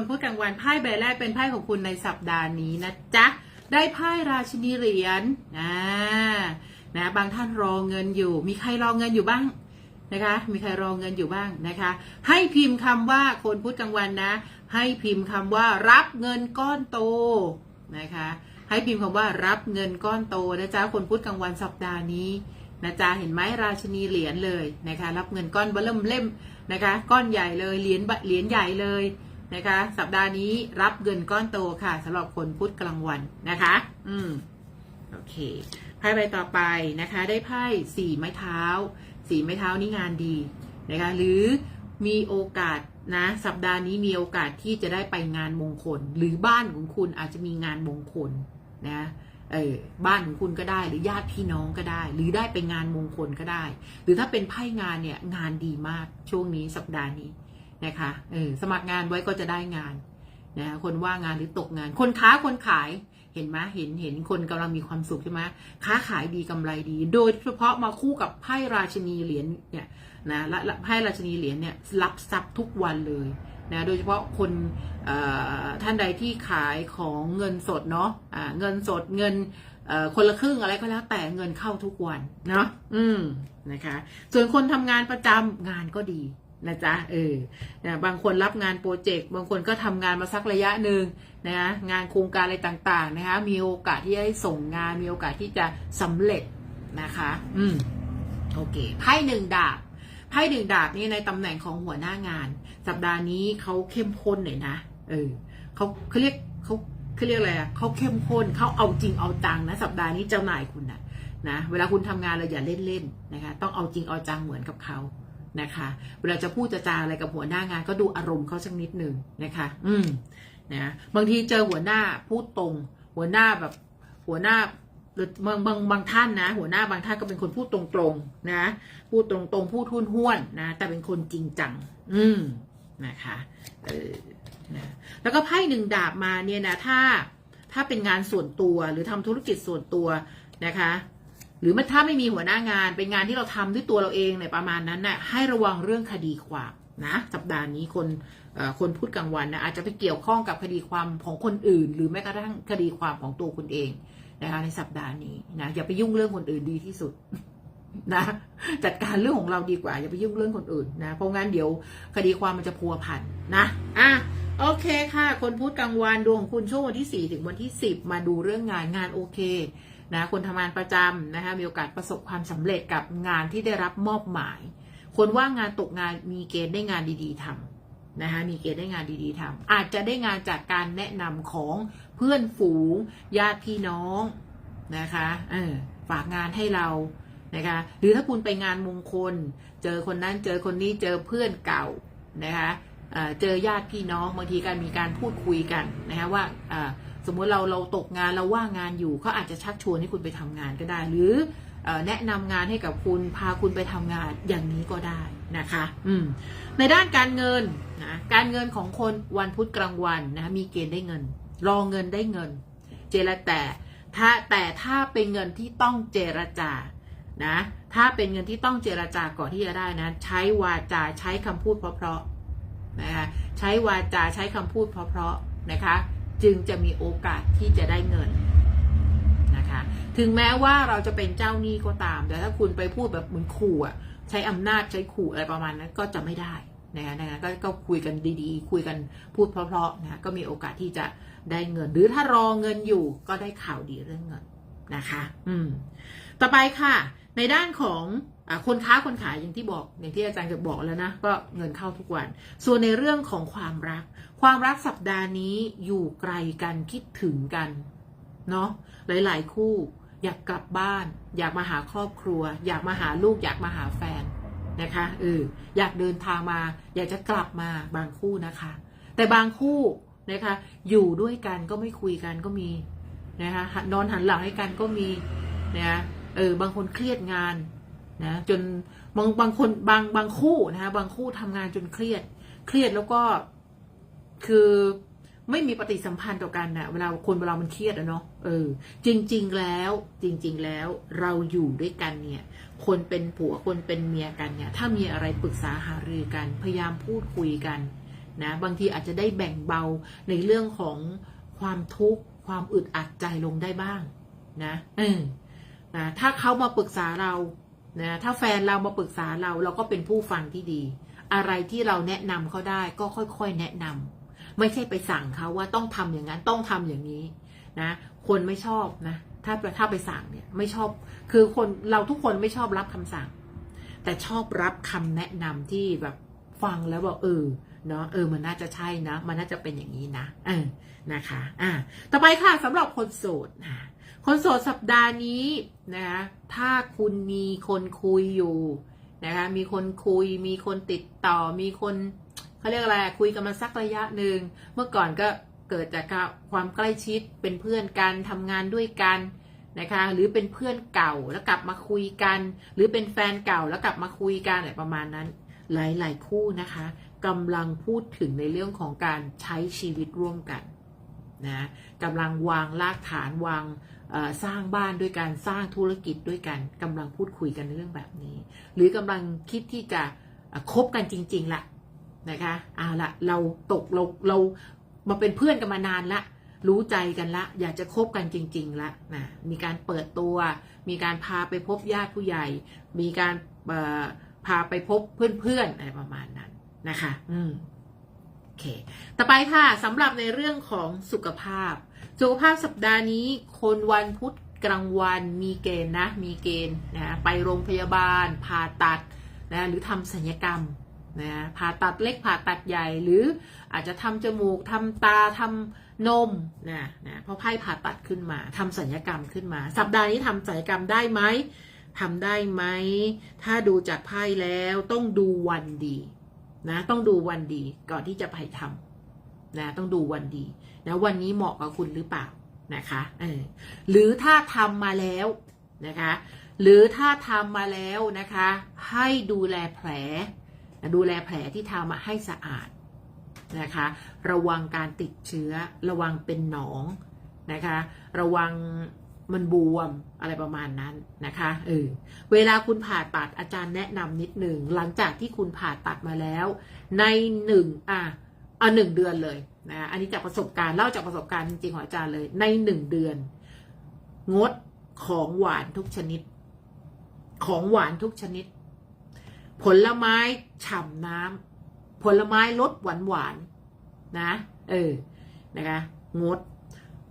คนพูดกลางวันไพ่ใบแรกเป็นไพ่ของคุณในสัปดาห์นี้นะจ๊ะ ได้ไพ่ราชินีเหรียญอ่านะบางท่านรอเงินอยู่ มีใครรอเงินอยู่บ้างนะคะ มีใครรอเงินอยู่บ้างนะคะ ให้พิมพ์คำว่าคนพูดกลางวันนะ ให้พิมพ์คำว่ารับเงินก้อนโตนะคะ ให้พิมพ์คำว่ารับเงินก้อนโตนะจ๊ะคนพูดกลางวันสัปดาห์นี้นะจ๊ะเห็นไหมราชินีเหรียญเลยนะคะ รับเงินก้อนเบอร์เริ่มเล่มนะคะ ก้อนใหญ่เลยเหรียญเหรียญใหญ่เลย นะคะ สัปดาห์นี้รับเงินก้อนโตค่ะสำหรับคนพุธกลางวันนะคะ อืมโอเคไพ่ใบต่อไปนะคะ ได้ไพ่สี่ไม้เท้า สี่ไม้เท้านี่งานดีนะคะ หรือมีโอกาสนะสัปดาห์นี้มีโอกาสที่จะได้ไปงานมงคล หรือบ้านของคุณอาจจะมีงานมงคลนะเออบ้านของคุณก็ได้หรือญาติพี่น้องก็ได้ หรือได้ไปงานมงคลก็ได้ หรือถ้าเป็นไพ่งานเนี่ยงานดีมากช่วงนี้สัปดาห์นี้ นะคะเออสมัครงานไว้ก็จะได้งานนะคนว่างงานหรือตกงาน คนค้าคนขายเห็นไหมเห็นเห็นคนกำลังมีความสุขใช่ไหมค้าขายดีกำไรดี โดยเฉพาะมาคู่กับไพ่ราชนีเหรียญเนี่ยนะและไพ่ราชนีเหรียญเนี่ยรับทรัพย์ทุกวันเลยนะโดยเฉพาะคนท่านใดที่ขายของเงินสดเนาะอ่าเงินสดเงินคนละครึ่งอะไรก็แล้วแต่เงินเข้าทุกวันเนาะอืมนะคะ ส่วนคนทำงานประจำงานก็ดี นะจ๊ะเออนะบางคนรับงานโปรเจกต์บางคนก็ทำงานมาสักระยะหนึ่งนะงานโครงการอะไรต่างๆนะคะมีโอกาสที่จะได้ส่งงานมีโอกาสที่จะสำเร็จนะคะ อืมโอเคไพ่หนึ่งดาบไพ่หนึ่งดาบนี่ในตำแหน่งของหัวหน้างาน สัปดาห์นี้เขาเข้มข้นหน่อยนะเออเขาเขาเรียกเขาเขาเรียกอะไรอะเขาเข้มข้นเขาเอาจริงเอาจังนะ สัปดาห์นี้เจ้านายคุณนะนะเวลาคุณทำงานเราอย่าเล่นเล่นๆนะคะ ต้องเอาจริงเอาจังเหมือนกับเขา นะคะ เวลาจะพูดจะจาอะไรกับหัวหน้างานก็ดูอารมณ์เขาสักนิดหนึ่งนะคะ อืมนะบางทีเจอหัวหน้าพูดตรง หัวหน้าแบบหัวหน้าหรือบางบางบางท่านนะ หัวหน้าบางท่านก็เป็นคนพูดตรงๆนะ พูดตรงๆ พูดทุ่นห้วนนะ แต่เป็นคนจริงจัง อืมนะคะเออนะแล้วก็ไพ่หนึ่งดาบมาเนี่ยนะถ้าถ้าเป็นงานส่วนตัวหรือทำธุรกิจส่วนตัวนะคะ หรือถ้าไม่มีหัวหน้างานเป็นงานที่เราทำด้วยตัวเราเองเนี่ยประมาณนั้นนะ่ะให้ระวังเรื่องคดีความนะสัปดาห์นี้คนคนพูดกลางวันนะอาจจะไปเกี่ยวข้องกับคดีความของคนอื่น หรือแม้กระทั่งคดีความของตัวคุณเองนะคะในสัปดาห์นี้นะอย่าไปยุ่งเรื่องคนอื่นดีที่สุดนะจัดการเรื่องของเราดีกว่า อย่าไปยุ่งเรื่องคนอื่นนะเพราะงั้นเดี๋ยวคดีความมันจะพัวพันนะอะโอเคค่ะ คนพูดกลางวันดวงของคุณช่วงวันที่4ถึงวันที่10มาดูเรื่องงานงานโอเค นะคนทำงานประจำนะคะมีโอกาสประสบความสำเร็จกับงานที่ได้รับมอบหมาย คนว่างงานตกงานมีเกณฑ์ได้งานดีๆทำนะคะมีเกณฑ์ได้งานดีๆทำอาจจะได้งานจากการแนะนำของเพื่อนฝูงญาติพี่น้องนะคะเออฝากงานให้เรานะคะหรือถ้าคุณไปงานมงคล เจอคนนั้นเจอคนนี้เจอเพื่อนเก่านะคะเออเจอญาติพี่น้องบางทีการมีการพูดคุยกันนะคะว่าอ่า สมมุติเราเราตกงานเราว่างงานอยู่เขาอาจจะชักชวนให้คุณไปทำงานก็ได้ หรือแนะนำงานให้กับคุณพาคุณไปทำงานอย่างนี้ก็ได้นะคะ อืมในด้านการเงินนะการเงินของคนวันพุธกลางวันนะมีเกณฑ์ได้เงิน รอเงินได้เงิน เจรแต่ถ้าแต่ถ้าเป็นเงินที่ต้องเจรจานะถ้าเป็นเงินที่ต้องเจรจาก่อนที่จะได้นะใช้วาจาใช้คำพูดเพราะๆนะคะใช้วาจาใช้คำพูดเพราะๆนะคะ จึงจะมีโอกาสที่จะได้เงินนะคะ ถึงแม้ว่าเราจะเป็นเจ้าหนี้ก็ตาม แต่ถ้าคุณไปพูดแบบเหมือนขู่อะใช้อำนาจใช้ขู่อะไรประมาณนั้นก็จะไม่ได้นะคะนะคะก็ก็คุยกันดีๆ คุยกันพูดเพราะๆนะก็มีโอกาสที่จะได้เงิน หรือถ้ารอเงินอยู่ก็ได้ข่าวดีเรื่องเงินนะคะ อืม ต่อไปค่ะ ในด้านของ คนค้าคนขายอย่างที่บอกอย่างที่อาจารย์จะบอกแล้วนะก็เงินเข้าทุกวัน ส่วนในเรื่องของความรัก ความรักสัปดาห์นี้อยู่ไกลกันคิดถึงกันเนาะหลาย ๆ คู่ อยากกลับบ้าน อยากมาหาครอบครัว อยากมาหาลูก อยากมาหาแฟนนะคะเอออยากเดินทางมา อยากจะกลับมาบางคู่นะคะ แต่บางคู่นะคะอยู่ด้วยกันก็ไม่คุยกันก็มีนะคะนอนหันหลังให้กันก็มีนะเออบางคนเครียดงาน นะจนบางบางคนบางบางคู่นะคะบางคู่ทำงานจนเครียด เครียดแล้วก็คือไม่มีปฏิสัมพันธ์ต่อกันนะเวลาคนเวลามันเครียดอะเนาะเออ จริง ๆ แล้วจริง ๆ แล้วเราอยู่ด้วยกันเนี่ย คนเป็นผัวคนเป็นเมียกันเนี่ย ถ้ามีอะไรปรึกษาหารือกัน พยายามพูดคุยกันนะบางทีอาจจะได้แบ่งเบาในเรื่องของความทุกข์ความอึดอัดใจลงได้บ้าง นะเออนะถ้าเขามาปรึกษาเรา นะถ้าแฟนเรามาปรึกษาเราเราก็เป็นผู้ฟังที่ดี อะไรที่เราแนะนำเขาได้ก็ค่อยๆแนะนำไม่ใช่ไปสั่งเขาว่าต้องทำอย่างนั้นต้องทำอย่างนี้นะคนไม่ชอบนะถ้าถ้าไปสั่งเนี่ยไม่ชอบคือคนเราทุกคนไม่ชอบรับคำสั่ง แต่ชอบรับคำแนะนำที่แบบฟังแล้วบอกเออ เนาะเออมันน่าจะใช่นะ มันน่าจะเป็นอย่างนี้นะเออนะคะ อ่าต่อไปค่ะสำหรับคนโสดนะคนโสดสัปดาห์นี้นะคะถ้าคุณมีคนคุยอยู่นะคะมีคนคุย มีคนติดต่อ มีคนเขาเรียกอะไรคุยกันมาสักระยะหนึ่งเมื่อก่อนก็เกิดจากความใกล้ชิดเป็นเพื่อนกันทำงานด้วยกันนะคะหรือเป็นเพื่อนเก่าแล้วกลับมาคุยกัน หรือเป็นแฟนเก่าแล้วกลับมาคุยกันอะไรประมาณนั้น หลายๆคู่นะคะ กำลังพูดถึงในเรื่องของการใช้ชีวิตร่วมกันนะกำลังวางรากฐานวางสร้างบ้านด้วยการสร้างธุรกิจด้วยกันกำลังพูดคุยกันในเรื่องแบบนี้ หรือกำลังคิดที่จะคบกันจริงๆละนะคะเอาละเราตกเราเรามาเป็นเพื่อนกันมานานละรู้ใจกันละ อยากจะคบกันจริง ๆละนะมีการเปิดตัว มีการพาไปพบญาติผู้ใหญ่ มีการพาไปพบเพื่อนๆอะไรประมาณนั้น นะคะ อืมโอเค ต่อไปค่ะสำหรับในเรื่องของสุขภาพ สุขภาพสัปดาห์นี้ คนวันพุธกลางวันมีเกณฑ์นะ มีเกณฑ์นะไปโรงพยาบาล ผ่าตัดนะหรือทำศัลยกรรมนะผ่าตัดเล็กผ่าตัดใหญ่หรืออาจจะทำจมูกทำตาทำนมนะนะเพราะไพ่ผ่าตัดขึ้นมาทำศัลยกรรมขึ้นมา สัปดาห์นี้ทำศัลยกรรมได้ไหมทำได้ไหม ถ้าดูจากไพ่แล้วต้องดูวันดี นะต้องดูวันดีก่อนที่จะไปทำนะต้องดูวันดีนะวันนี้เหมาะกับคุณหรือเปล่านะคะเออหรือถ้าทำมาแล้วนะคะ หรือถ้าทำมาแล้วนะคะ ให้ดูแลแผล ดูแลแผลที่ทำให้สะอาดนะคะ ระวังการติดเชื้อ ระวังเป็นหนองนะคะ ระวัง มันบวมอะไรประมาณนั้นนะคะเออเวลาคุณผ่าตัดอาจารย์แนะนำนิดหนึ่งหลังจากที่คุณผ่าตัดมาแล้ว ในหนึ่งอะอะหนึ่งเดือนเลยนะอันนี้จากประสบการณ์เล่าจากประสบการณ์จริงๆของอาจารย์เลย ในหนึ่งเดือน งดของหวานทุกชนิด ของหวานทุกชนิด ผลไม้ฉ่ำน้ำผลไม้รสหวานหวานนะ เออนะคะงด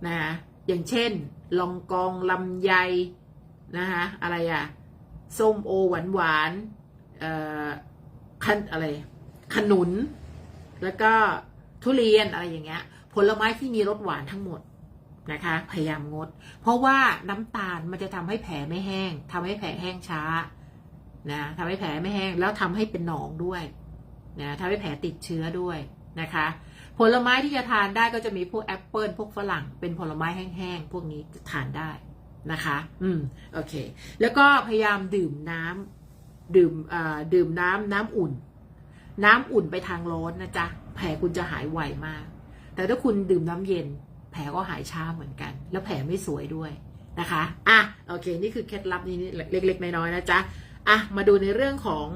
นะคะ อย่างเช่น ลองกองลำไยนะคะอะไรอะส้มโอหวานหวานเอ่อคันอะไร ขนุน แล้วก็ทุเรียนอะไรอย่างเงี้ย ผลไม้ที่มีรสหวานทั้งหมดนะคะ พยายามงด เพราะว่าน้ำตาลมันจะทำให้แผลไม่แห้งทำให้แผลแห้งช้านะทำให้แผลไม่แห้ง แล้วทำให้เป็นหนองด้วยนะทำให้แผลติดเชื้อด้วยนะคะ ผลไม้ที่จะทานได้ก็จะมีพวกแอปเปิลพวกฝรั่ง เป็นผลไม้แห้งๆ พวกนี้จะทานได้นะคะ อืม โอเค แล้วก็พยายามดื่มน้ำดื่มอ่าดื่มน้ำน้ำอุ่น น้ำอุ่นไปทางร้อนนะจ๊ะ แผลคุณจะหายไวมาก แต่ถ้าคุณดื่มน้ำเย็น แผลก็หายช้าเหมือนกัน แล้วแผลไม่สวยด้วยนะคะ อะ โอเค นี่คือเคล็ดลับนี้เล็กๆ น้อยๆ นะจ๊ะ อะ มาดูในเรื่องของ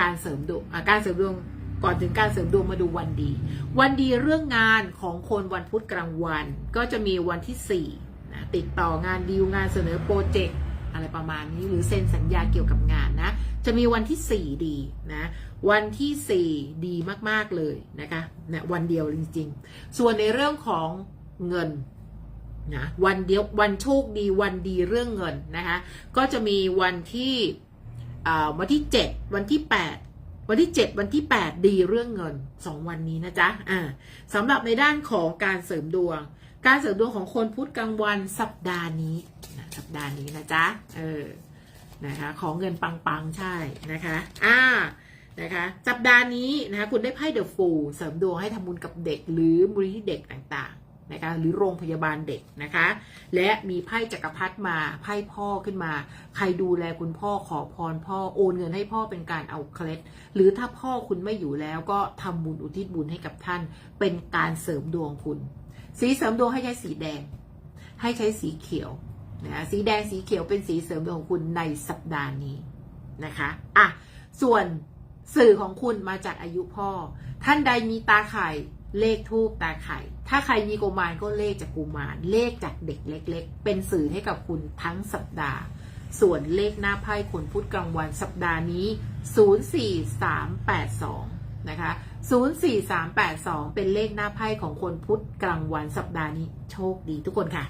การเสริมดวงการเสริมดวง ก่อนถึงการเสริมดวงมาดูวันดี วันดีเรื่องงานของคนวันพุธกลางวัน ก็จะมีวันที่4นะติดต่องานดีลงานเสนอโปรเจกต์อะไรประมาณนี้หรือเซ็นสัญญาเกี่ยวกับงานนะจะมีวันที่ 4 ดีนะวันที่ 4 ดีมากๆเลยนะคะนะวันเดียวจริง ๆ ส่วนในเรื่องของเงินนะวันเดียววันโชคดีวันดีเรื่องเงินนะคะก็จะมีวันที่วันที่ 7 วันที่ 8 วันที่ 7 วันที่ 8 ดีเรื่องเงิน 2 วันนี้นะจ๊ะอ่าสำหรับในด้านของการเสริมดวง การเสริมดวงของคนพุธกลางวันสัปดาห์นี้นะสัปดาห์นี้นะจ๊ะเออนะคะของเงินปังๆใช่นะคะอ่านะคะสัปดาห์นี้นะคะคุณได้ไพ่เดอะฟูเสริมดวงให้ทำบุญกับเด็กหรือมูลนิธิเด็กต่าง นะคะหรือโรงพยาบาลเด็กนะคะ และมีไพ่จักรพรรดิมาไพ่พ่อขึ้นมา ใครดูแลคุณพ่อขอพรพ่อโอนเงินให้พ่อเป็นการเอาเคล็ด หรือถ้าพ่อคุณไม่อยู่แล้วก็ทำบุญอุทิศบุญให้กับท่าน เป็นการเสริมดวงคุณ สีเสริมดวงให้ใช้สีแดง ให้ใช้สีเขียวนะสีแดงสีเขียวเป็นสีเสริมดวงของคุณในสัปดาห์นี้นะคะอะส่วนสื่อของคุณมาจากอายุพ่อ ท่านใดมีตาไข่ เลขทูบตาไข่ ถ้าใครมีกุมารก็เลขจากกุมาร เลขจากเด็กเล็ก ๆ เป็นสื่อให้กับคุณทั้งสัปดาห์ ส่วนเลขหน้าไพ่คนพุธกลางวันสัปดาห์นี้ 04382 นะคะ 04382 เป็นเลขหน้าไพ่ของคนพุธกลางวันสัปดาห์นี้ โชคดีทุกคนค่ะ